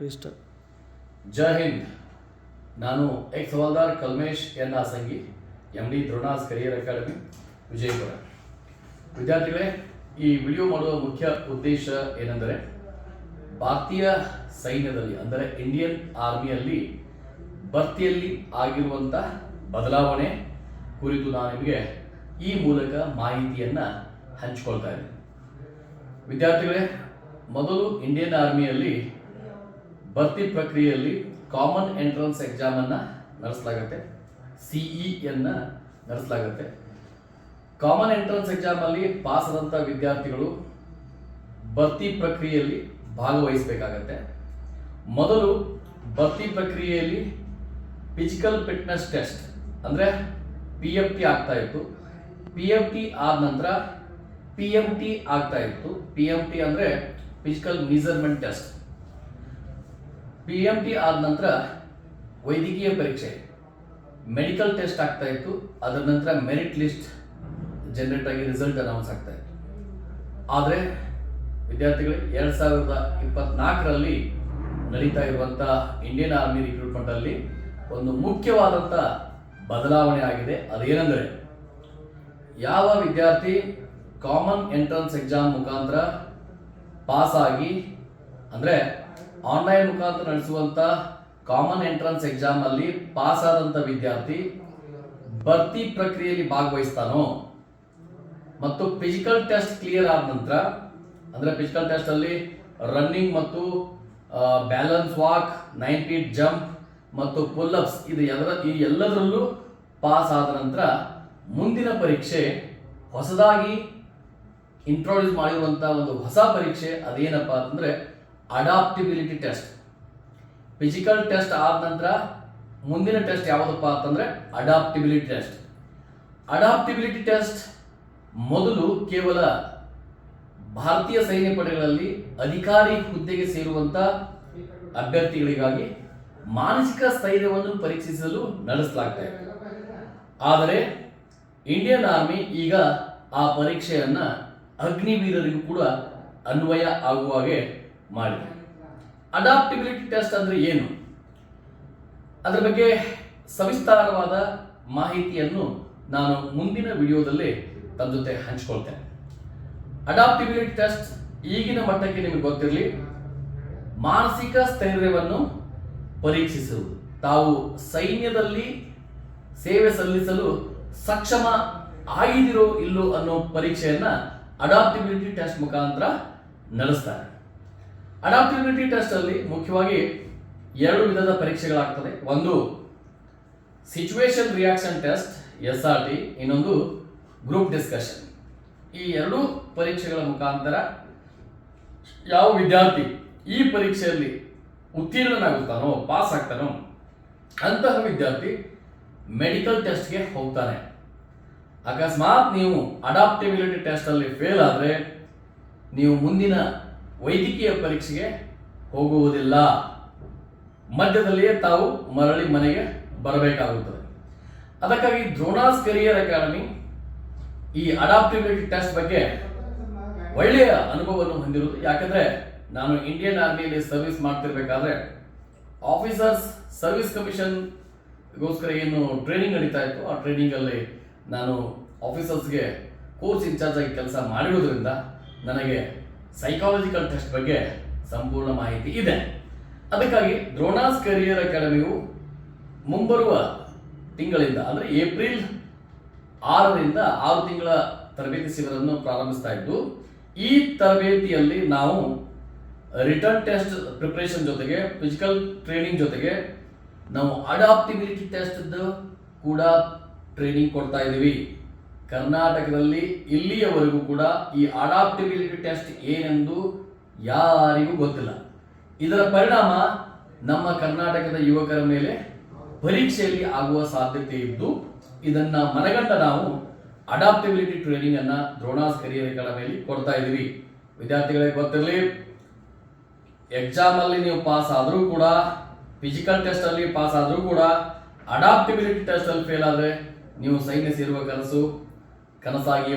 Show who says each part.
Speaker 1: Register
Speaker 2: Jai Hind. ನಾನು ex havaldar Kalmesh N Asangi M D Dronas career academy, Vijayapura. ವಿದ್ಯಾರ್ಥಿಗಳೇ, ಈ video ಮಾಡುವ ಮುಖ್ಯ ಉದ್ದೇಶ ಏನೆಂದರೆ, ಭಾರತೀಯ ಸೈನ್ಯದಲ್ಲಿ, ಅಂದರೆ ಇಂಡಿಯನ್ ಆರ್ಮಿಯಲ್ಲಿ ಭರ್ತಿಯಲ್ಲಿ ಆಗಿರುವಂಥ ಬದಲಾವಣೆ ಕುರಿತು ನಾನು ನಿಮಗೆ ಈ ಮೂಲಕ ಮಾಹಿತಿಯನ್ನು ಹಂಚಿಕೊಳ್ತಾ ಇದ್ದೀನಿ. ವಿದ್ಯಾರ್ಥಿಗಳೇ, ಮೊದಲು ಇಂಡಿಯನ್ ಆರ್ಮಿಯಲ್ಲಿ ಭರ್ತಿ ಪ್ರಕ್ರಿಯೆಯಲ್ಲಿ ಕಾಮನ್ ಎಂಟ್ರೆನ್ಸ್ ಎಕ್ಸಾಮ್ ಅನ್ನ ನಡೆಸಲಾಗುತ್ತೆ. ಸಿಇ ಅನ್ನ ನಡೆಸಲಾಗುತ್ತೆ. ಕಾಮನ್ ಎಂಟ್ರೆನ್ಸ್ ಎಕ್ಸಾಮ್ ಅಲ್ಲಿ ಪಾಸ್ ಆದಂಥ ವಿದ್ಯಾರ್ಥಿಗಳು ಭರ್ತಿ ಪ್ರಕ್ರಿಯೆಯಲ್ಲಿ ಭಾಗವಹಿಸಬೇಕಾಗತ್ತೆ. ಮೊದಲು ಭರ್ತಿ ಪ್ರಕ್ರಿಯೆಯಲ್ಲಿ ಫಿಸಿಕಲ್ ಫಿಟ್ನೆಸ್ ಟೆಸ್ಟ್ ಅಂದರೆ ಪಿ ಎಫ್ ಟಿ ಆಗ್ತಾ ಇತ್ತು. ಪಿ ಎಫ್ ಟಿ ಆದ ನಂತರ ಪಿ ಎಂ ಟಿ ಆಗ್ತಾ ಇತ್ತು. ಪಿ ಎಂ ಟಿ ಅಂದರೆ physical measurement test P M T ಆದ ನಂತರ ವೈದ್ಯಕೀಯ ಪರೀಕ್ಷೆ ಮೆಡಿಕಲ್ ಟೆಸ್ಟ್ ಆಗ್ತಾ ಇತ್ತು. ಅದರ ನಂತರ ಮೆರಿಟ್ ಲಿಸ್ಟ್ ಜನರೇಟ್ ಆಗಿ ರಿಸಲ್ಟ್ ಅನೌನ್ಸ್ ಆಗ್ತಾ ಇತ್ತು. ಆದರೆ ವಿದ್ಯಾರ್ಥಿಗಳು ಎರಡು ಸಾವಿರದ ಇಪ್ಪತ್ನಾಲ್ಕರಲ್ಲಿ ನಡೀತಾ ಇರುವಂಥ ಇಂಡಿಯನ್ ಆರ್ಮಿ ರಿಕ್ರೂಟ್ಮೆಂಟ್ ಅಲ್ಲಿ ಒಂದು ಮುಖ್ಯವಾದಂಥ ಬದಲಾವಣೆ ಆಗಿದೆ. ಅದೇನೆಂದರೆ ಯಾವ ವಿದ್ಯಾರ್ಥಿ ಕಾಮನ್ ಎಂಟ್ರನ್ಸ್ ಎಕ್ಸಾಮ್ ಮುಖಾಂತರ ಆಗಿ, ಅಂದರೆ ಆನ್ಲೈನ್ ಮುಖಾಂತರ ನಡೆಸುವಂಥ ಕಾಮನ್ ಎಂಟ್ರನ್ಸ್ ಎಕ್ಸಾಮ್ ಅಲ್ಲಿ ಪಾಸ್ ಆದಂತ ವಿದ್ಯಾರ್ಥಿ ಭರ್ತಿ ಪ್ರಕ್ರಿಯೆಯಲ್ಲಿ ಭಾಗವಹಿಸ್ತಾನೋ? ಮತ್ತು ಫಿಸಿಕಲ್ ಟೆಸ್ಟ್ ಕ್ಲಿಯರ್ ಆದ ನಂತರ, ಅಂದರೆ ಫಿಸಿಕಲ್ ಟೆಸ್ಟ್ ಅಲ್ಲಿ ರನ್ನಿಂಗ್ ಮತ್ತು balance walk nine feet jump ಮತ್ತು ಪುಲ್ಅಪ್ಸ್ ಇದು ಎಲ್ಲ ಈ ಎಲ್ಲದರಲ್ಲೂ ಪಾಸ್ ಆದ ನಂತರ ಮುಂದಿನ ಪರೀಕ್ಷೆ ಹೊಸದಾಗಿ ಇಂಟ್ರೊಡ್ಯೂಸ್ ಮಾಡಿರುವಂಥ ಒಂದು ಹೊಸ ಪರೀಕ್ಷೆ ಅದೇನಪ್ಪ ಅಂತಂದ್ರೆ ಅಡಾಪ್ಟಿಬಿಲಿಟಿ ಟೆಸ್ಟ್. ಫಿಸಿಕಲ್ ಟೆಸ್ಟ್ ಆದ ನಂತರ ಮುಂದಿನ ಟೆಸ್ಟ್ ಯಾವುದಪ್ಪ ಅಂತಂದ್ರೆ ಅಡಾಪ್ಟಿಬಿಲಿಟಿ ಟೆಸ್ಟ್. ಅಡಾಪ್ಟಿಬಿಲಿಟಿ ಟೆಸ್ಟ್ ಮೊದಲು ಕೇವಲ ಭಾರತೀಯ ಸೈನ್ಯ ಪಡೆಗಳಲ್ಲಿ ಅಧಿಕಾರಿ ಹುದ್ದೆಗೆ ಸೇರುವಂತ ಅಭ್ಯರ್ಥಿಗಳಿಗಾಗಿ ಮಾನಸಿಕ ಸ್ಥೈರ್ಯವನ್ನು ಪರೀಕ್ಷಿಸಲು ನಡೆಸಲಾಗ್ತಾ ಆದರೆ ಇಂಡಿಯನ್ ಆರ್ಮಿ ಈಗ ಆ ಪರೀಕ್ಷೆಯನ್ನು ಅಗ್ನಿವೀರರಿಗೂ ಕೂಡ ಅನ್ವಯ ಆಗುವ ಹಾಗೆ ಮಾಡಿದೆ ಅಡಾಪ್ಟಿಬಿಲಿಟಿ ಟೆಸ್ಟ್ ಅಂದ್ರೆ ಏನು? ಅದರ ಬಗ್ಗೆ ಸವಿಸ್ತಾರವಾದ ಮಾಹಿತಿಯನ್ನು ನಾನು ಮುಂದಿನ ವಿಡಿಯೋದಲ್ಲಿ ತಮ್ಮ ಜೊತೆ ಹಂಚ್ಕೊಳ್ತೇನೆ. ಅಡಾಪ್ಟಿಬಿಲಿಟಿ ಟೆಸ್ಟ್ ಈಗಿನ ಮಟ್ಟಕ್ಕೆ ನಿಮಗೆ ಗೊತ್ತಿರಲಿ. ಮಾನಸಿಕ ಸ್ಥೈರ್ಯವನ್ನು ಪರೀಕ್ಷಿಸುವುದು. ತಾವು ಸೈನ್ಯದಲ್ಲಿ ಸೇವೆ ಸಲ್ಲಿಸಲು ಸಕ್ಷಮ ಆಗಿದಿರೋ ಇಲ್ಲೋ ಅನ್ನೋ ಪರೀಕ್ಷೆಯನ್ನ ಅಡಾಪ್ಟಿಬಿಲಿಟಿ ಟೆಸ್ಟ್ ಮುಖಾಂತರ ನಡೆಸ್ತಾರೆ. ಅಡಾಪ್ಟಿಬಿಲಿಟಿ ಟೆಸ್ಟ್ ಅಲ್ಲಿ ಮುಖ್ಯವಾಗಿ ಎರಡು ವಿಧದ ಪರೀಕ್ಷೆಗಳಾಗ್ತದೆ. ಒಂದು situation reaction test S R T ಇನ್ನೊಂದು ಗ್ರೂಪ್ ಡಿಸ್ಕಷನ್ ಈ ಎರಡೂ ಪರೀಕ್ಷೆಗಳ ಮುಖಾಂತರ ಯಾವ ವಿದ್ಯಾರ್ಥಿ ಈ ಪರೀಕ್ಷೆಯಲ್ಲಿ ಉತ್ತೀರ್ಣನಾಗುತ್ತಾನೋ ಪಾಸ್ ಆಗ್ತಾನೋ, ಅಂತಹ ವಿದ್ಯಾರ್ಥಿ ಮೆಡಿಕಲ್ ಟೆಸ್ಟ್ಗೆ ಹೋಗ್ತಾನೆ. ಅಕಸ್ಮಾತ್ ನೀವು ಅಡಾಪ್ಟಿಬಿಲಿಟಿ ಟೆಸ್ಟ್ ಅಲ್ಲಿ ಫೇಲ್ ಆದರೆ, ನೀವು ಮುಂದಿನ ವೈದ್ಯಕೀಯ ಪರೀಕ್ಷೆಗೆ ಹೋಗುವುದಿಲ್ಲ. ಮಧ್ಯದಲ್ಲಿಯೇ ತಾವು ಮರಳಿ ಮನೆಗೆ ಬರಬೇಕಾಗುತ್ತದೆ. ಅದಕ್ಕಾಗಿ ದ್ರೋಣಾಸ್ ಕರಿಯರ್ ಅಕಾಡೆಮಿ ಈ ಅಡಾಪ್ಟಿಬಿಲಿಟಿ ಟೆಸ್ಟ್ ಬಗ್ಗೆ ಒಳ್ಳೆಯ ಅನುಭವವನ್ನು ಹೊಂದಿರುವುದು. ಯಾಕಂದ್ರೆ ನಾನು ಇಂಡಿಯನ್ ಆರ್ಮಿಯಲ್ಲಿ ಸರ್ವಿಸ್ ಮಾಡ್ತಿರ್ಬೇಕಾದ್ರೆ ಆಫೀಸರ್ಸ್ ಸರ್ವಿಸ್ ಕಮಿಷನ್ ಗೋಸ್ಕರ ಏನು ಟ್ರೈನಿಂಗ್ ನಡೀತಾ ಇತ್ತು, ಆ ಟ್ರೈನಿಂಗ್ ಅಲ್ಲಿ ನಾನು ಆಫೀಸರ್ಸ್ಗೆ ಕೋರ್ಸ್ ಇನ್ಚಾರ್ಜ್ ಆಗಿ ಕೆಲಸ ಮಾಡಿರೋದ್ರಿಂದ ನನಗೆ ಸೈಕಾಲಜಿಕಲ್ ಟೆಸ್ಟ್ ಬಗ್ಗೆ ಸಂಪೂರ್ಣ ಮಾಹಿತಿ ಇದೆ. ಅದಕ್ಕಾಗಿ ದ್ರೋಣಾಸ್ ಕರಿಯರ್ ಅಕಾಡೆಮಿಯು ಮುಂಬರುವ ತಿಂಗಳಿಂದ, ಅಂದರೆ ಏಪ್ರಿಲ್ ಆರರಿಂದ ಆರು ತಿಂಗಳ ತರಬೇತಿ ಶಿಬಿರವನ್ನು ಪ್ರಾರಂಭಿಸ್ತಾ ಇದ್ದು, ಈ ತರಬೇತಿಯಲ್ಲಿ ನಾವು ರಿಟರ್ನ್ ಟೆಸ್ಟ್ ಪ್ರಿಪರೇಷನ್ ಜೊತೆಗೆ ಫಿಸಿಕಲ್ ಟ್ರೈನಿಂಗ್ ಜೊತೆಗೆ ನಾವು ಅಡಾಪ್ಟಿಬಿಲಿಟಿ ಟೆಸ್ಟ್ ಕೂಡ ಟ್ರೈನಿಂಗ್ ಕೊಡ್ತಾ ಇದ್ದೀವಿ. ಕರ್ನಾಟಕದಲ್ಲಿ ಇಲ್ಲಿಯವರೆಗೂ ಕೂಡ ಈ ಅಡಾಪ್ಟಿಬಿಲಿಟಿ ಟೆಸ್ಟ್ ಏನೆಂದು ಯಾರಿಗೂ ಗೊತ್ತಿಲ್ಲ. ಇದರ ಪರಿಣಾಮ ನಮ್ಮ ಕರ್ನಾಟಕದ ಯುವಕರ ಮೇಲೆ ಪರೀಕ್ಷೆಯಲ್ಲಿ ಆಗುವ ಸಾಧ್ಯತೆ ಇದ್ದು, ಇದನ್ನ ಮನಗಂಡ ನಾವು ಅಡಾಪ್ಟಿಬಿಲಿಟಿ ಟ್ರೈನಿಂಗ್ ಅನ್ನ ದ್ರೋಣಾಸ್ ಕರಿಯರ್ ಮೇಲೆ ಕೊಡ್ತಾ ಇದ್ದೀವಿ. ವಿದ್ಯಾರ್ಥಿಗಳಿಗೆ ಗೊತ್ತಿರಲಿ ಎಕ್ಸಾಮ್ ಅಲ್ಲಿ ನೀವು ಪಾಸ್ ಆದರೂ ಕೂಡ ಫಿಸಿಕಲ್ ಟೆಸ್ಟ್ ಅಲ್ಲಿ ಪಾಸ್ ಆದರೂ ಕೂಡ, ಅಡಾಪ್ಟಿಬಿಲಿಟಿ ಟೆಸ್ಟ್ ಅಲ್ಲಿ ಫೇಲ್ ಆದರೆ ನೀವು ಸೈನ್ಯ ಸೇರುವ ಕನಸು ఘనసాగే